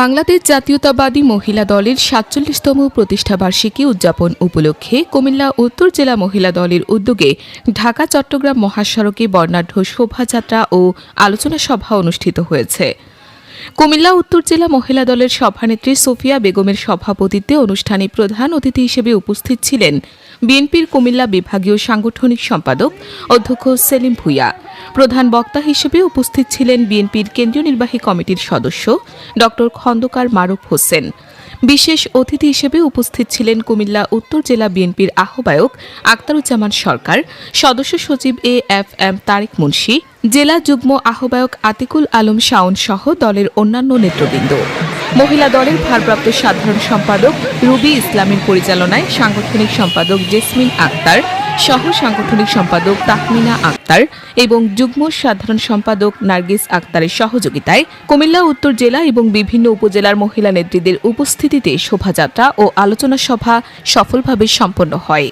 বাংলাদেশ জাতীয়তাবাদী মহিলা দলের সাতচল্লিশতম প্রতিষ্ঠাবার্ষিকী উদযাপন উপলক্ষে কুমিল্লা উত্তর জেলা মহিলা দলের উদ্যোগে ঢাকা, চট্টগ্রাম মহাসড়কে বর্ণাঢ্য শোভাযাত্রা ও আলোচনা সভা অনুষ্ঠিত হয়েছে। কুমিল্লা উত্তর জেলা মহিলা দলের সভানেত্রী সোফিয়া বেগমের সভাপতিত্বে অনুষ্ঠানে প্রধান অতিথি হিসেবে উপস্থিত ছিলেন বিএনপির কুমিল্লা বিভাগীয় সাংগঠনিক সম্পাদক অধ্যক্ষ সেলিম ভুইয়া। প্রধান বক্তা হিসেবে উপস্থিত ছিলেন বিএনপির কেন্দ্রীয় নির্বাহী কমিটির সদস্য ড খন্দকার মারুফ হোসেন। বিশেষ অতিথি হিসেবে উপস্থিত ছিলেন কুমিল্লা উত্তর জেলা বিএনপির আহ্বায়ক আক্তারুজ্জামান সরকার, সদস্য সচিব A F M Tarek Munshi জেলা যুগ্ম আহ্বায়ক আতিকুল আলম শাওন সহ দলের অন্যান্য নেতৃবৃন্দ। মহিলা দলের ভারপ্রাপ্ত সাধারণ সম্পাদক রুবি ইসলামের পরিচালনায় সাংগঠনিক সম্পাদক জেসমিন আক্তার সহ সাংগঠনিক সম্পাদক তাহমিনা আক্তার এবং যুগ্ম সাধারণ সম্পাদক নার্গিস আক্তারের সহযোগিতায় কুমিল্লা, উত্তর জেলা এবং বিভিন্ন উপজেলার মহিলা নেত্রীদের উপস্থিতিতে শোভাযাত্রা ও আলোচনা সভা সফলভাবে সম্পন্ন হয়।